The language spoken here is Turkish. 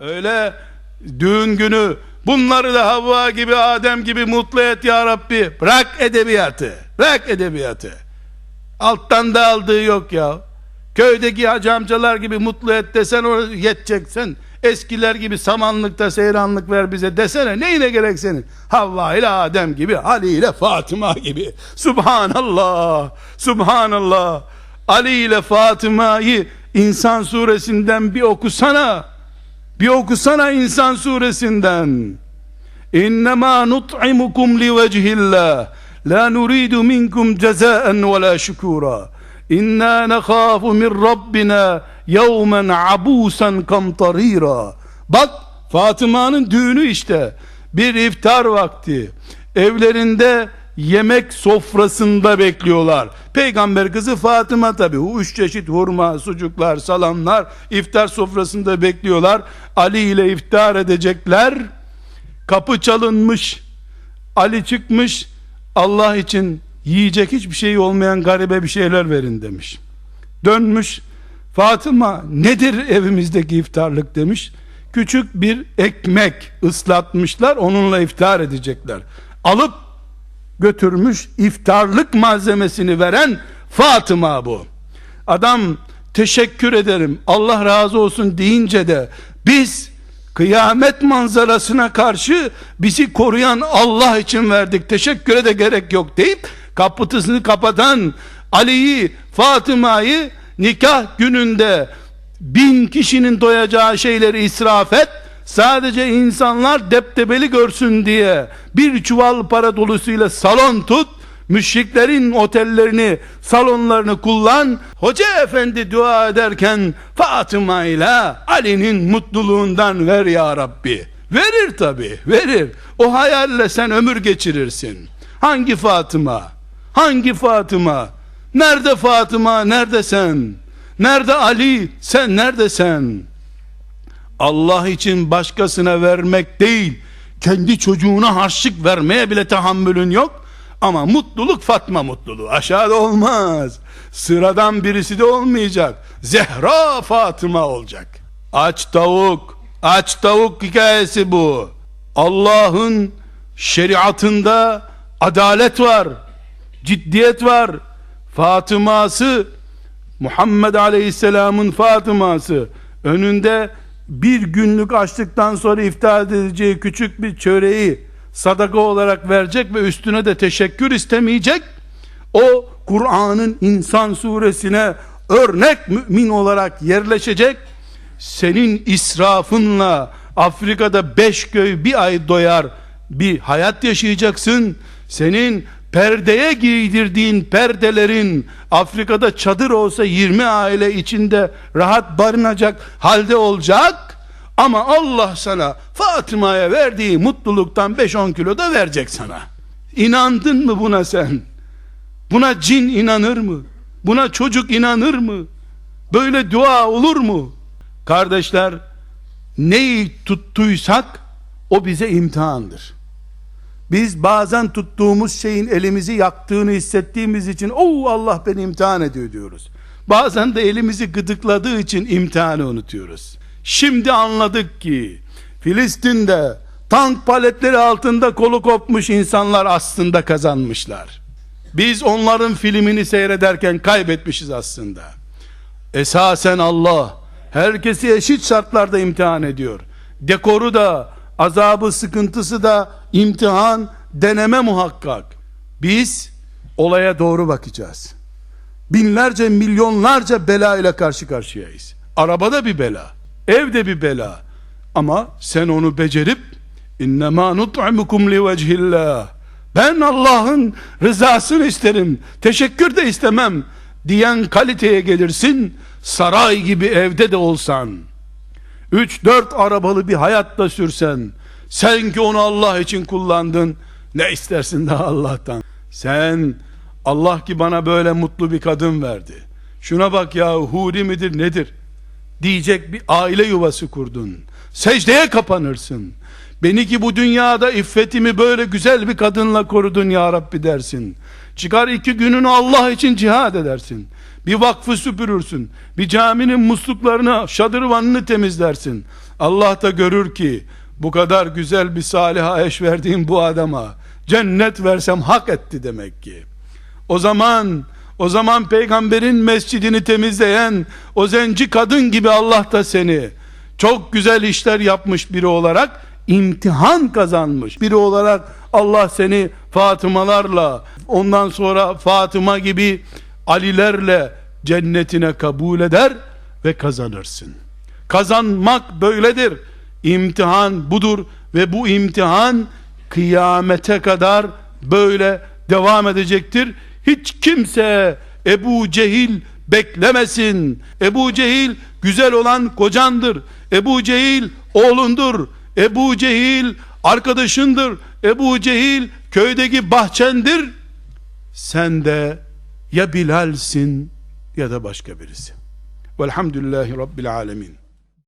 Öyle düğün günü bunları da Havva gibi Adem gibi mutlu et ya Rabbi. Bırak edebiyatı. Bırak edebiyatı. Alttan da aldığı yok ya. Köydeki hacı amcalar gibi mutlu et desen o yeteceksen. Eskiler gibi samanlıkta seyranlık ver bize desene. Neyine gerek senin? Havva ile Adem gibi, Ali ile Fatıma gibi. Subhanallah. Subhanallah. Ali ile Fatıma'yı İnsan suresinden bir okusana. Bir okusana İnsan suresinden. İnnemâ nut'imukum li vecihillah. La nuridu minkum cezaen ve la şükura. İnna nekhafu min Rabbina yevmen abusan kamtarira. Bak Fatıma'nın düğünü işte. Bir iftar vakti. Evlerinde yemek sofrasında bekliyorlar. Peygamber kızı Fatıma tabi. Üç çeşit hurma, sucuklar, salamlar iftar sofrasında bekliyorlar. Ali ile iftar edecekler. Kapı çalınmış. Ali çıkmış. Allah için yiyecek hiçbir şey olmayan garibe bir şeyler verin demiş. Dönmüş. Fatıma nedir evimizdeki iftarlık demiş. Küçük bir ekmek ıslatmışlar onunla iftar edecekler. Alıp götürmüş iftarlık malzemesini veren Fatıma bu. Adam teşekkür ederim Allah razı olsun deyince de biz kıyamet manzarasına karşı bizi koruyan Allah için verdik teşekküre de gerek yok deyip kapısını kapatan Ali'yi Fatıma'yı nikah gününde bin kişinin doyacağı şeyleri israf et sadece insanlar deptebeli görsün diye bir çuval para dolusuyla salon tut müşriklerin otellerini salonlarını kullan. Hoca efendi dua ederken Fatıma ile Ali'nin mutluluğundan ver ya Rabbi. Verir tabi verir. O hayalle sen ömür geçirirsin. Hangi Fatıma? Hangi Fatıma? Nerede Fatıma? Nerede sen? Nerede Ali? Sen neredesin Allah için başkasına vermek değil, kendi çocuğuna harçlık vermeye bile tahammülün yok. Ama mutluluk Fatma mutluluğu. Aşağıda olmaz. Sıradan birisi de olmayacak. Zehra Fatıma olacak. Aç tavuk, aç tavuk hikayesi bu. Allah'ın şeriatında adalet var, ciddiyet var. Fatıma'sı Muhammed Aleyhisselam'ın Fatıma'sı önünde bir günlük açlıktan sonra iftar edeceği küçük bir çöreği sadaka olarak verecek ve üstüne de teşekkür istemeyecek. O Kur'an'ın insan suresine örnek mümin olarak yerleşecek. Senin israfınla Afrika'da beş köy bir ay doyar bir hayat yaşayacaksın. Senin perdeye giydirdiğin perdelerin Afrika'da çadır olsa 20 aile içinde rahat barınacak halde olacak. Ama Allah sana Fatıma'ya verdiği mutluluktan 5-10 kilo da verecek sana. İnandın mı buna sen? Buna cin inanır mı? Buna çocuk inanır mı? Böyle dua olur mu? Kardeşler neyi tuttuysak o bize imtihandır biz bazen tuttuğumuz şeyin elimizi yaktığını hissettiğimiz için o Allah beni imtihan ediyor diyoruz. Bazen de elimizi gıdıkladığı için imtihanı unutuyoruz. Şimdi anladık ki Filistin'de tank paletleri altında kolu kopmuş insanlar aslında kazanmışlar. Biz onların filmini seyrederken kaybetmişiz aslında. Esasen Allah herkesi eşit şartlarda imtihan ediyor. Dekoru da azabı sıkıntısı da imtihan deneme muhakkak. Biz olaya doğru bakacağız. Binlerce milyonlarca bela ile karşı karşıyayız. Arabada bir bela evde bir bela. Ama sen onu becerip innema nut'imukum li ben Allah'ın rızasını isterim teşekkür de istemem diyen kaliteye gelirsin saray gibi evde de olsan 3-4 arabalı bir hayatta sürsen sen ki onu Allah için kullandın ne istersin daha Allah'tan? Sen Allah ki bana böyle mutlu bir kadın verdi. Şuna bak ya huri midir nedir? Diyecek bir aile yuvası kurdun. Secdeye kapanırsın beni ki bu dünyada iffetimi böyle güzel bir kadınla korudun ya Rabbi dersin çıkar iki gününü Allah için cihad edersin Bir vakfı süpürürsün. Bir caminin musluklarını, şadırvanını temizlersin. Allah da görür ki bu kadar güzel bir salih eş verdiğim bu adama cennet versem hak etti demek ki. O zaman o zaman peygamberin mescidini temizleyen o zenci kadın gibi Allah da seni çok güzel işler yapmış biri olarak imtihan kazanmış biri olarak Allah seni Fatımalarla ondan sonra Fatıma gibi Alilerle cennetine kabul eder ve kazanırsın. Kazanmak böyledir. İmtihan budur ve bu imtihan kıyamete kadar böyle devam edecektir. Hiç kimse Ebu Cehil beklemesin. Ebu Cehil güzel olan kocandır. Ebu Cehil oğlundur. Ebu Cehil arkadaşındır. Ebu Cehil köydeki bahçendir. Sen de ya Bilal'sin ya da başka birisi. Velhamdülillahi Rabbil Alemin.